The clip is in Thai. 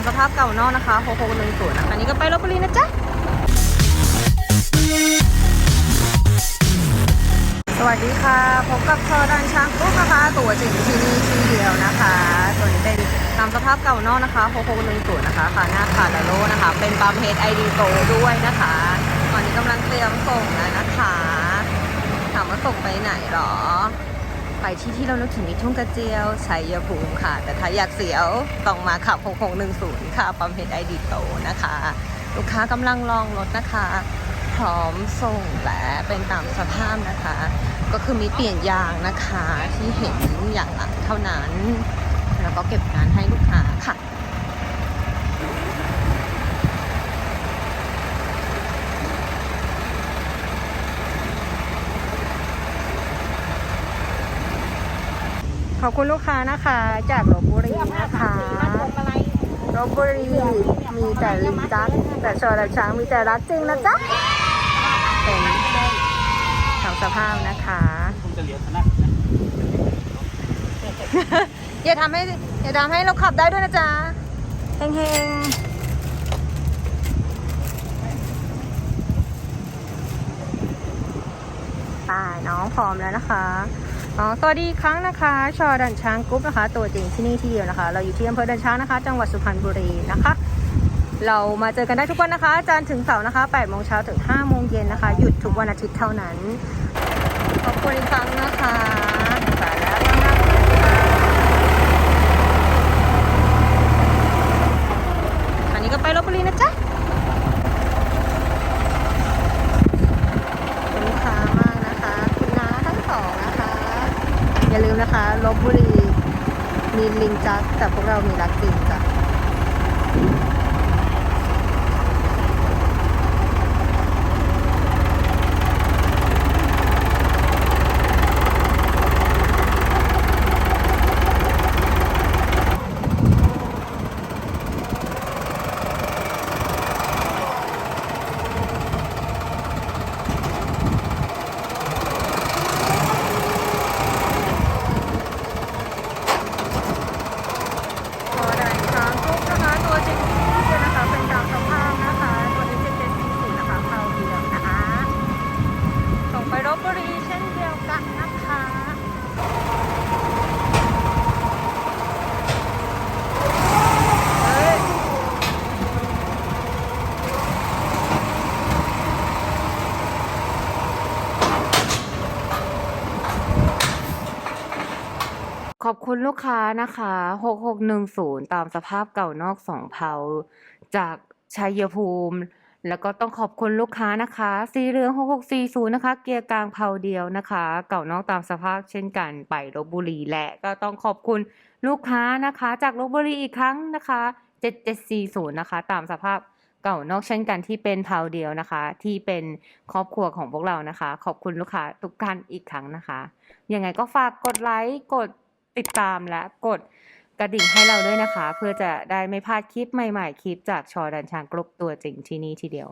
ามสภาพเก่านอกนะคะ6610นะคะนี่ก็ไปลบบุรีนะจ๊ะ สวัสดีค่ะ พบกับเธอดันช้างกุ๊กนะคะ ตัวจริงที่นี่ที่เดียวนะคะส่วนี้เป็นตามสภาพเก่านอกนะคะ6610นะคะค่ะหน้าคาร์ดาโลนะคะ เป็นปั๊มเฮดไอดีโตด้วยนะคะตอนนี้กำลังเตรียมส่งแล้วนะคะ ถามว่าส่งไปไหนหรอ ไปที่ที่เรานึกถึงมีทุ่งกระเจียวชัยภูมิค่ะ แต่ถ้าอยากเสียวต้องมาขับ 6610 ค่ะ ปั๊มเฮดไอดีโตนะคะ ลูกค้ากำลังลองรถนะคะ พร้อมส่งและเป็นตามสภาพนะคะ ก็คือมีเปลี่ยนยางนะคะที่เห็นอย่างหลังเท่านั้น แล้วก็เก็บงานให้ลูกค้าค่ะ ขอบคุณลูกค้านะคะ จากลบบุรีนะคะลบบุรีมีแต่ลิงจักแต่ชอและช้างมีแต่รักจริงนะจ๊ะเป็นทำสภาพนะคะคุณจะเหลียวคณะนะอย่าทำให้อย่าทำให้เราขับได้ด้วยนะจ๊ะเฮงๆป่าน้องพร้อมแล้วนะคะ อ๋อสวัสดีครั้งนะคะ ชอดันช้างกรุ๊ปนะคะ ตัวจริงที่นี่ที่เดียวนะคะ เราอยู่ที่อำเภอดันช้างนะคะ จังหวัดสุพรรณบุรีนะคะ เรามาเจอกันได้ทุกวันนะคะจันทร์ถึงเสาร์นะคะ8โมงเช้าถึง5โมงเย็นนะคะ หยุดทุกวันอาทิตย์เท่านั้น ขอบคุณอีกครั้งนะคะสาแล้วนรับค่ะอันนี้ก็ไปลบบุรีนะจ๊ะขอบคุณลูกค้ามากนะคะ คุณน้าทั้งสองนะคะ อย่า ลืมนะคะลบบุรีมีลิงจักแต่พวกเรามีรักจริงจ้ะ พอได้ช้างทุกนะคะ ตัวจริงที่นี่เลยนะคะ เป็นตามสภาพนะคะ ตัวนี้เป็นเจ็ดสี่ศูนย์นะคะเผาเดียวนะคะ ส่งไปลบบุรีเช่นเดียวกันนะคะ เฮ้ย ขอบคุณลูกค้านะคะ 6610 ตามสภาพเก่านอกสองเผาจากชัยภูมิ แล้วก็ต้องขอบคุณลูกค้านะคะสีเหลือง 6640 นะคะ เกียร์กลางเผาเดียวนะคะ เก่านอกตามสภาพเช่นกันไปลบบุรีและก็ต้องขอบคุณลูกค้านะคะ จากลบบุรีอีกครั้งนะคะ 7740 นะคะ ตามสภาพเก่านอกเช่นกันที่เป็นเผาเดียวนะคะ ที่เป็นครอบครัวของพวกเรานะคะ ขอบคุณลูกค้าทุกท่านอีกครั้งนะคะยังไงก็ฝากกดไลค์กด ติดตามและกดกระดิ่งให้เราด้วยนะคะ เพื่อจะได้ไม่พลาดคลิปใหม่ๆ คลิปจากชอดันชางกรุ๊ปตัวจริงที่นี่ทีเดียว